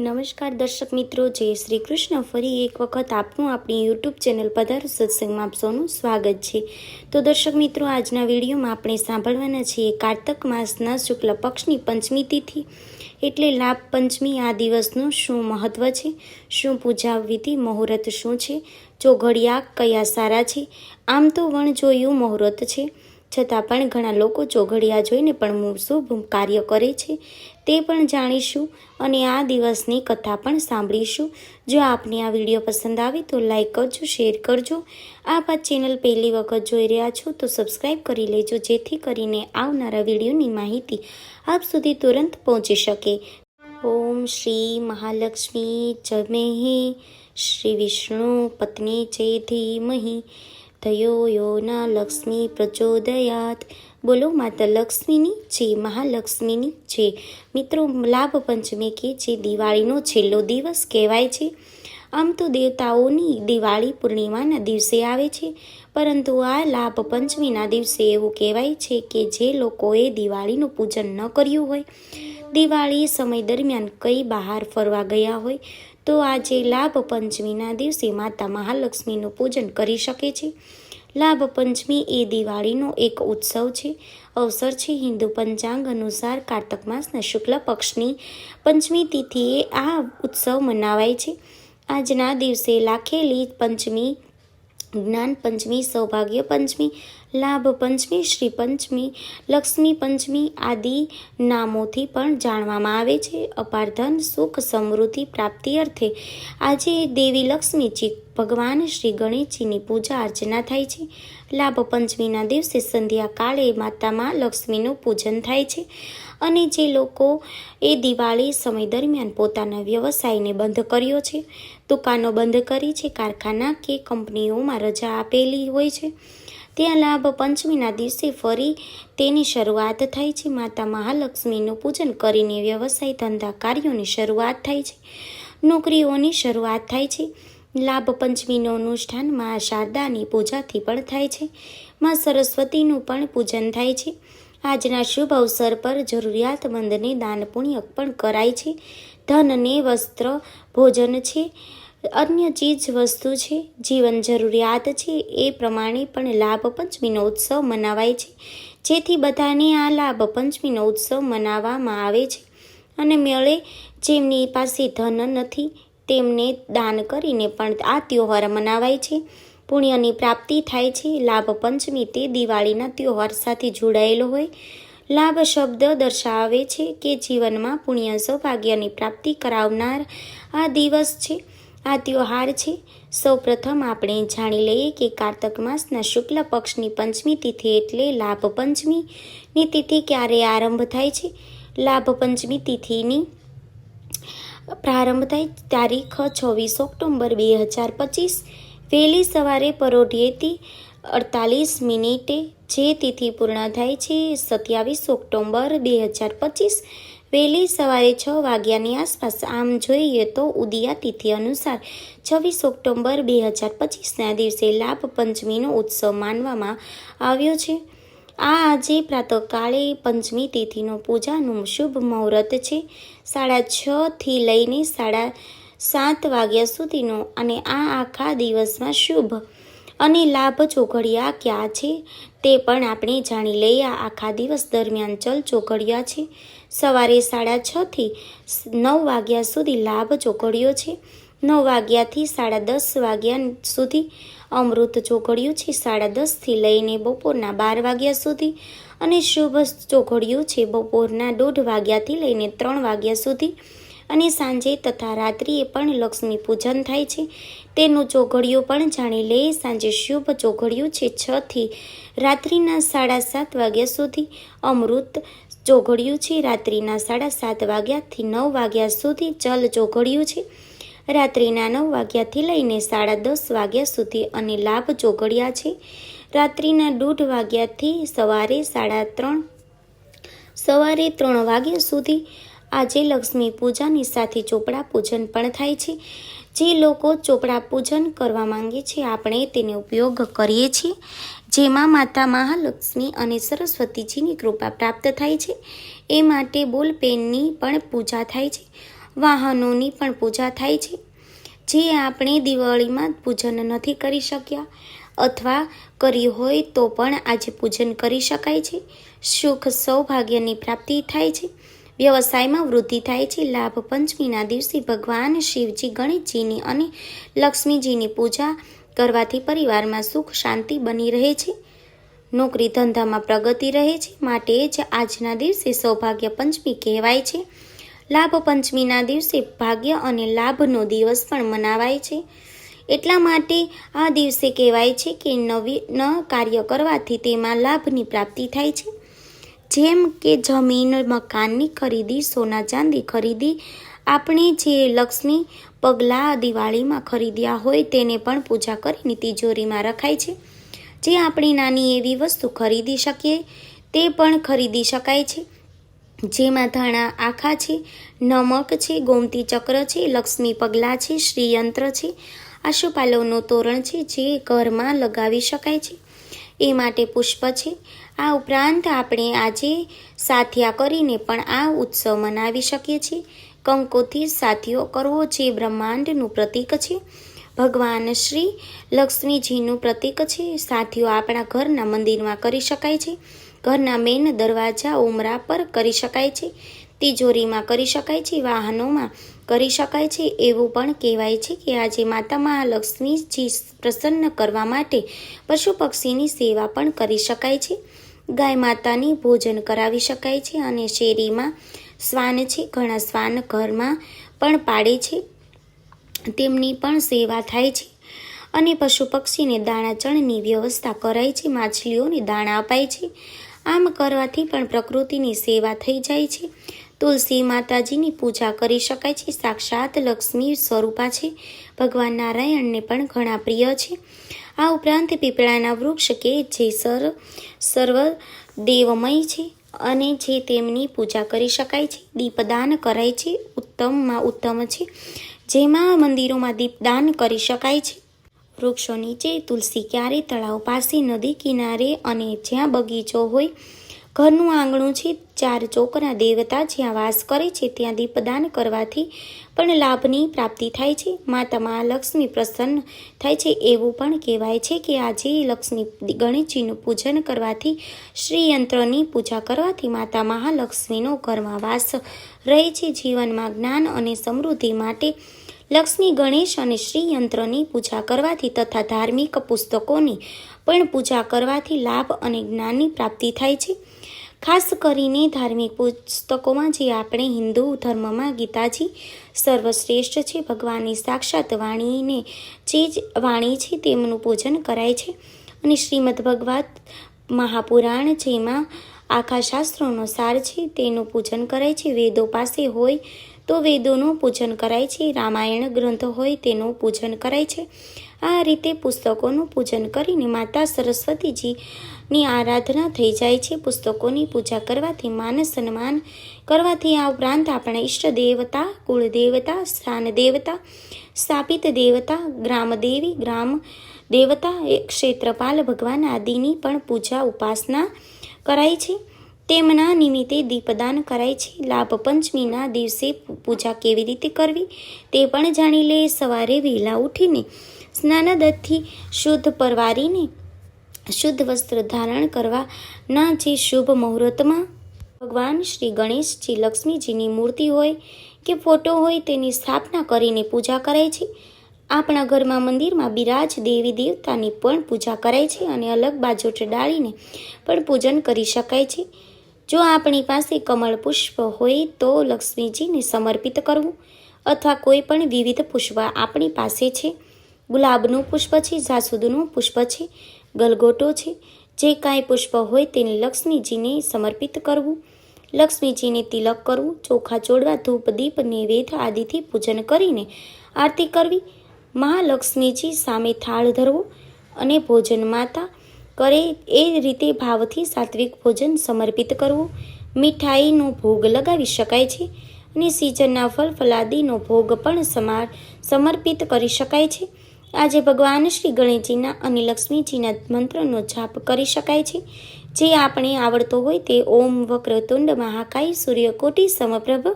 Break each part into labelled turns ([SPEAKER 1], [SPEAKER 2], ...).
[SPEAKER 1] નમસ્કાર દર્શક મિત્રો, જય શ્રી કૃષ્ણ. ફરી એક વખત આપનું આપણી યુટ્યુબ ચેનલ પધારો સત્સંગમાં આપ સૌનું સ્વાગત છે. તો દર્શક મિત્રો, આજના વિડીયોમાં આપણે સાંભળવાના છીએ કારતક માસના શુક્લ પક્ષની પંચમી તિથિ. એટલે લાભ પંચમી આ દિવસનું શું મહત્વ છે? શું પૂજા વિધિ મુહૂર્ત શું છે? ચોઘડિયા કયા સારા છે? આમ તો વણ જોયું મુહૂર્ત છે. છતાં પણ ઘણા લોકો ચોઘડિયા જોઈને પણ શુભ કાર્ય કરે છે. તે પણ જાણીશું અને આ દિવસની કથા પણ સાંભળીશું. જો આપને આ વીડિયો પસંદ આવે તો લાઈક કરજો, શેર કરજો. આપ આ ચેનલ પહેલી વખત જોઈ રહ્યા છો તો સબસ્ક્રાઈબ કરી લેજો, જેથી કરીને આવનારા વિડીયોની માહિતી આપ સુધી તુરંત પહોંચી શકે. ઓમ શ્રી મહાલક્ષ્મી જમેહે શ્રી વિષ્ણુ, પત્ની ચે ધીમહી. ધયો યો ના લક્ષ્મી પ્રચોદયાત. બોલો, માતા લક્ષ્મીની છે મહાલક્ષ્મીની છે મિત્રો, લાભ પંચમી કે જે દિવાળીનો છેલ્લો દિવસ કહેવાય છે. આમ તો દેવતાઓની દિવાળી પૂર્ણિમાના દિવસે આવે છે. પરંતુ આ લાભ પંચમીના દિવસે એવું કહેવાય છે કે જે લોકોએ દિવાળીનું પૂજન ન કર્યું હોય, દિવાળી સમય દરમિયાન કઈ બહાર ફરવા ગયા હોય, તો આજે લાભ પંચમીના દિવસે માતા મહાલક્ષ્મીનું પૂજન કરી શકે છે. લાભ પંચમી એ દિવાળીનો એક ઉત્સવ છે. અવસર છે હિન્દુ પંચાંગ અનુસાર કારતક માસના શુક્લ પક્ષની પંચમી તિથિએ આ ઉત્સવ મનાવાય છે. આજના દિવસે લાખેલી પંચમી જ્ઞાન પંચમી, સૌભાગ્ય પંચમી લાભ પંચમી, શ્રી પંચમી, લક્ષ્મી પંચમી આદિ નામોથી પણ જાણવામાં આવે છે. અપાર ધન, સુખ, સમૃદ્ધિ પ્રાપ્તિ અર્થે આજે દેવી લક્ષ્મીજી ભગવાન શ્રી ગણેશજીની પૂજા અર્ચના થાય છે. લાભ પંચમીના દિવસે સંધ્યા કાળે માતામાં લક્ષ્મીનું પૂજન થાય છે અને જે લોકો એ દિવાળી સમય દરમિયાન પોતાના વ્યવસાયને બંધ કર્યો છે. દુકાનો બંધ કરી છે, કારખાના કે કંપનીઓમાં રજા આપેલી હોય છે. ત્યાં લાભ પંચમીના દિવસે ફરી તેની શરૂઆત થાય છે. માતા મહાલક્ષ્મીનું પૂજન કરીને વ્યવસાય ધંધા કાર્યોની શરૂઆત થાય છે. નોકરીઓની શરૂઆત થાય છે. લાભ પંચમીનું અનુષ્ઠાન મા શારદાની પૂજાથી પણ થાય છે. મા સરસ્વતીનું પણ પૂજન થાય છે. આજના શુભ અવસર પર જરૂરિયાતમંદને દાન પુણ્ય પણ કરાય છે. ધનને વસ્ત્ર ભોજન છે. અન્ય ચીજ વસ્તુ છે, જીવન જરૂરિયાત છે, એ પ્રમાણે પણ લાભ પંચમીનો ઉત્સવ મનાવાય છે. જેથી બધાને આ લાભ પંચમીનો ઉત્સવ મનાવવામાં આવે છે. અને મેળે જેમની પાસે ધન નથી, તેમને દાન કરીને પણ આ તહેવાર મનાવાય છે. પુણ્યની પ્રાપ્તિ થાય છે. લાભ પંચમી તે દિવાળીના તહેવાર સાથે જોડાયેલો હોય. લાભ શબ્દ દર્શાવે છે કે જીવનમાં પુણ્ય સૌભાગ્યની પ્રાપ્તિ કરાવનાર આ દિવસ છે. આ ત્યોહાર છે. સૌપ્રથમ આપણે જાણી લઈએ કે કારતક માસના શુક્લ પક્ષની પંચમી તિથિ એટલે લાભ પંચમીની તિથિ ક્યારે આરંભ થાય છે? લાભ પંચમી તિથિની પ્રારંભ થાય તારીખ છવ્વીસ ઓક્ટોબર બે હજાર પચીસ. વહેલી સવારે પરોઢિયેથી અડતાલીસ મિનિટે જે તિથિ પૂર્ણ થાય છે સત્યાવીસ ઓક્ટોબર બે હજાર પચીસ. વહેલી સવારે છ વાગ્યાની આસપાસ આમ જોઈએ તો ઉદિયા તિથિ અનુસાર છવ્વીસ ઓક્ટોબર બે હજાર પચીસના દિવસે લાભ પંચમીનો ઉત્સવ માનવામાં આવ્યો છે. આ આજે પ્રાતકાળે પંચમી તિથિનો પૂજાનું શુભ મુહૂર્ત છે. સાડા છથી લઈને સાડા સાત વાગ્યા સુધીનો અને આ આખા દિવસમાં શુભ અને લાભ ચોઘડિયા ક્યાં છે તે પણ આપણે જાણી લઈએ. આખા દિવસ દરમિયાન ચલ ચોઘડિયા છે. સવારે સાડા છથી નવ વાગ્યા સુધી લાભ ચોઘડિયો છે. નવ વાગ્યાથી સાડા દસ વાગ્યા સુધી અમૃત ચોઘડિયું છે. સાડા દસથી લઈને બપોરના બાર વાગ્યા સુધી અને શુભ ચોઘડિયું છે. બપોરના દોઢ વાગ્યાથી લઈને ત્રણ વાગ્યા સુધી અને સાંજે તથા રાત્રિએ પણ લક્ષ્મી પૂજન થાય છે. તેનું ચોઘડિયું પણ જાણી લે. સાંજે શુભ ચોઘડિયું છે છથી રાત્રિના સાડા સાત વાગ્યા સુધી. અમૃત ચોઘડિયું છે રાત્રિના સાડા સાત વાગ્યાથી નવ વાગ્યા સુધી જલ ચોઘડિયું છે. રાત્રિના નવ વાગ્યાથી લઈને સાડા દસ વાગ્યા સુધી અને લાભ ચોઘડિયા છે. રાત્રિના દોઢ વાગ્યાથી સવારે સાડા ત્રણ, સવારે ત્રણ વાગ્યા સુધી આજે લક્ષ્મી પૂજાની સાથે ચોપડા પૂજન પણ થાય છે. જે લોકો ચોપડા પૂજન કરવા માંગે છે, આપણે તેને ઉપયોગ કરીએ છીએ. જેમાં માતા મહાલક્ષ્મી અને સરસ્વતીજીની કૃપા પ્રાપ્ત થાય છે. એ માટે બોલ પેનની પણ પૂજા થાય છે. વાહનોની પણ પૂજા થાય છે. જે આપણે દિવાળીમાં પૂજન નથી કરી શક્યા અથવા કર્યું હોય તો પણ આજે પૂજન કરી શકાય છે. સુખ સૌભાગ્યની પ્રાપ્તિ થાય છે. વ્યવસાયમાં વૃદ્ધિ થાય છે. લાભ પંચમીના દિવસે ભગવાન શિવજી ગણેશજીની અને લક્ષ્મીજીની પૂજા કરવાથી પરિવારમાં સુખ શાંતિ બની રહે છે. નોકરી ધંધામાં પ્રગતિ રહે છે. માટે જ આજના દિવસે સૌભાગ્ય પંચમી કહેવાય છે. લાભ પંચમીના દિવસે ભાગ્ય અને લાભનો દિવસ પણ મનાવાય છે. એટલા માટે આ દિવસે કહેવાય છે કે નવી, ન કાર્ય કરવાથી તેમાં લાભની પ્રાપ્તિ થાય છે. જેમ કે જમીન મકાનની ખરીદી, સોના ચાંદી ખરીદી, આપણે જે લક્ષ્મી પગલાં દિવાળીમાં ખરીદ્યા હોય તેને પણ પૂજા કરીને તિજોરીમાં રખાય છે. જે આપણે નાની એવી વસ્તુ ખરીદી શકીએ, તે પણ ખરીદી શકાય છે. જેમાં ધાણા આખા છે, નમક છે, ગોમતી ચક્ર છે, લક્ષ્મી પગલાં છે, શ્રીયંત્ર છે, આશુપાલવનું તોરણ છે, જે ઘરમાં લગાવી શકાય છે. એ માટે પુષ્પ છે આ ઉપરાંત આપણે આજે સાથિયા કરીને પણ આ ઉત્સવ મનાવી શકીએ છીએ. કંકોથી સાથિયો કરવો જે બ્રહ્માંડનું પ્રતીક છે. ભગવાન શ્રી લક્ષ્મીજીનું પ્રતીક છે. સાથીઓ આપણા ઘરના મંદિરમાં કરી શકાય છે. ઘરના મેન દરવાજા ઉમરા પર કરી શકાય છે. તિજોરીમાં કરી શકાય છે. વાહનોમાં કરી શકાય છે. એવું પણ કહેવાય છે કે આજે માતા મહાલક્ષ્મીજી પ્રસન્ન કરવા માટે પશુ પક્ષીની સેવા પણ કરી શકાય છે. ગાય માતાની ભોજન કરાવી શકાય છે અને શેરીમાં શ્વાન છે, ઘણા શ્વાન ઘરમાં પણ પાડે છે. તેમની પણ સેવા થાય છે અને પશુ પક્ષીને દાણા ચણની વ્યવસ્થા કરાય છે, માછલીઓને દાણા અપાય છે. આમ કરવાથી પણ પ્રકૃતિની સેવા થઈ જાય છે. તુલસી માતાજીની પૂજા કરી શકાય છે. સાક્ષાત લક્ષ્મી સ્વરૂપા છે. ભગવાન નારાયણને પણ ઘણા પ્રિય છે. આ ઉપરાંત પીપળાના વૃક્ષ કે જે સર, સર્વ દેવમય છે અને જે તેમની પૂજા કરી શકાય છે, દીપદાન કરાય છે, ઉત્તમમાં ઉત્તમ છે, જેમાં મંદિરોમાં દીપદાન કરી શકાય છે. વૃક્ષો નીચે તુલસી ક્યારે તળાવ પાસે, નદી કિનારે અને જ્યાં બગીચો હોય ઘરનું આંગણું છે, ચાર ચોકના દેવતા જ્યાં વાસ કરે છે, ત્યાં દીપદાન કરવાથી પણ લાભની પ્રાપ્તિ થાય છે. માતા મહાલક્ષ્મી પ્રસન્ન થાય છે, એવું પણ કહેવાય છે કે આજે લક્ષ્મી ગણેશજીનું પૂજન કરવાથી શ્રીયંત્રની પૂજા કરવાથી માતા મહાલક્ષ્મીનો ઘરમાં વાસ રહે છે. જીવનમાં જ્ઞાન અને સમૃદ્ધિ માટે લક્ષ્મી ગણેશ અને શ્રીયંત્રની પૂજા કરવાથી તથા ધાર્મિક પુસ્તકોની પણ પૂજા કરવાથી લાભ અને જ્ઞાનની પ્રાપ્તિ થાય છે. ખાસ કરીને ધાર્મિક પુસ્તકોમાં જે આપણે હિન્દુ ધર્મમાં ગીતાજી સર્વશ્રેષ્ઠ છે, ભગવાનની સાક્ષાત વાણીને જે જ વાણી છે તેમનું પૂજન કરાય છે. અને શ્રીમદ ભગવત મહાપુરાણ જેમાં આખા શાસ્ત્રોનો સાર છે, તેનું પૂજન કરાય છે, વેદો પાસે હોય તો વેદોનું પૂજન કરાય છે, રામાયણ ગ્રંથ હોય તેનું પૂજન કરાય છે. આ રીતે પુસ્તકોનું પૂજન કરીને માતા સરસ્વતીજીની આરાધના થઈ જાય છે. પુસ્તકોની પૂજા કરવાથી માન સન્માન કરવાથી આ ઉપરાંત આપણા ઈષ્ટ દેવતા, કુળ દેવતા, સ્થાન દેવતા, સ્થાપિત દેવતા ગ્રામદેવી ગ્રામ દેવતા ક્ષેત્રપાલ ભગવાન આદિની પણ પૂજા ઉપાસના કરાય છે. તેમના નિમિત્તે દીપદાન કરાય છે. લાભ પંચમીના દિવસે પૂજા કેવી રીતે કરવી તે પણ જાણી લે. સવારે વહેલા ઉઠીને સ્નાનાદથી શુદ્ધ પરવારીને શુદ્ધ વસ્ત્ર ધારણ કરવાના જે શુભ મુહૂર્તમાં ભગવાન શ્રી ગણેશજી, લક્ષ્મીજીની મૂર્તિ હોય કે ફોટો હોય તેની સ્થાપના કરીને પૂજા કરાય છે. આપણા ઘરમાં મંદિરમાં બિરાજ દેવી દેવતાની પણ પૂજા કરાય છે અને અલગ બાજોટ ડાળીને પણ પૂજન કરી શકાય છે. જો આપણી પાસે કમળ પુષ્પ હોય તો લક્ષ્મીજીને સમર્પિત કરવું અથવા કોઈ પણ વિવિધ પુષ્પ આપણી પાસે છે. ગુલાબનું પુષ્પ છે, જાસૂદનું પુષ્પ છે, ગલગોટો છે, જે કાંઈ પુષ્પ હોય તેને લક્ષ્મીજીને સમર્પિત કરવું. લક્ષ્મીજીને તિલક કરવું, ચોખા ચોડવા, ધૂપ, દીપ, નૈવેદ્ય આદિથી પૂજન કરીને આરતી કરવી મહાલક્ષ્મીજી સામે થાળ ધરવો અને ભોજન માતા કરે એ રીતે ભાવથી સાત્વિક ભોજન સમર્પિત કરવું. મીઠાઈનો ભોગ લગાવી શકાય છે અને સિઝનના ફળ ફલાદીનો ભોગ પણ સમાર સમર્પિત કરી શકાય છે. આજે ભગવાન શ્રી ગણેશજીના અને લક્ષ્મીજીના મંત્રનો જાપ કરી શકાય છે. જે આપણે આવડતો હોય તે ઓમ વક્રતુંડ મહાકાય સૂર્યકોટી સમપ્રભ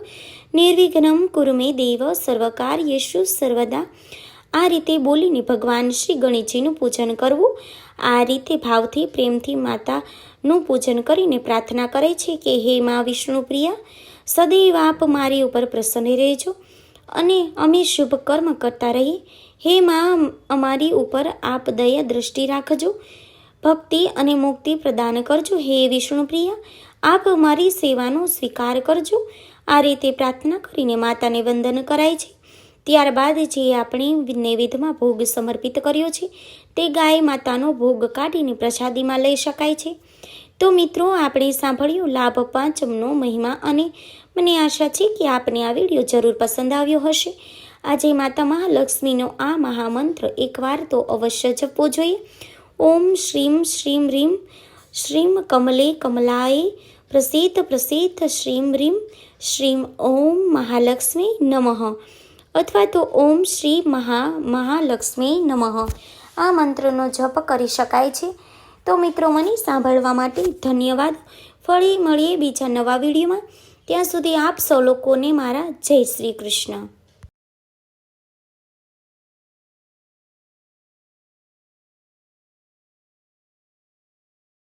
[SPEAKER 1] નિર્વિઘ્નમ કુરુમે દેવ સર્વકાર્યેશુ સર્વદા આ રીતે બોલીને ભગવાન શ્રી ગણેશજીનું પૂજન કરવું, આ રીતે ભાવથી પ્રેમથી માતાનું પૂજન કરીને પ્રાર્થના કરે છે કે હે મા વિષ્ણુપ્રિયા સદૈવ આપ મારી ઉપર પ્રસન્ન રહેજો અને અમે શુભ કર્મ કરતા રહીએ. હે મા, અમારી ઉપર આપ દયા દૃષ્ટિ રાખજો, ભક્તિ અને મુક્તિ પ્રદાન કરજો. હે વિષ્ણુપ્રિયા આપ અમારી સેવાનો સ્વીકાર કરજો. આ રીતે પ્રાર્થના કરીને માતાને વંદન કરાય છે. ત્યારબાદ જે આપણે નૈવેદ્યમાં ભોગ સમર્પિત કર્યો છે, તે ગાય માતાનો ભોગ કાઢીને પ્રસાદીમાં લઈ શકાય છે. તો મિત્રો, આપણે સાંભળ્યું લાભ પાંચમનો મહિમા અને મને આશા છે કે આપને આ વીડિયો જરૂર પસંદ આવ્યો હશે. આજે માતા મહાલક્ષ્મીનો આ મહામંત્ર એકવાર તો અવશ્ય જપવો જોઈએ. ઓમ શ્રીમ શ્રીમ રીમ, શ્રીમ કમલે કમલાએ, પ્રસિદ્ધ પ્રસિદ્ધ શ્રીમ રીમ, શ્રીમ ઓમ મહાલક્ષ્મી નમઃ. અથવા તો ઓમ શ્રી મહા મહાલક્ષ્મી નમઃ. આ મંત્રનો જપ કરી શકાય છે. તો મિત્રો, મને સાંભળવા માટે ધન્યવાદ. ફરી મળીએ બીજા નવા વિડીયોમાં. ત્યાં સુધી આપ સૌ લોકોને મારા જય શ્રી કૃષ્ણ.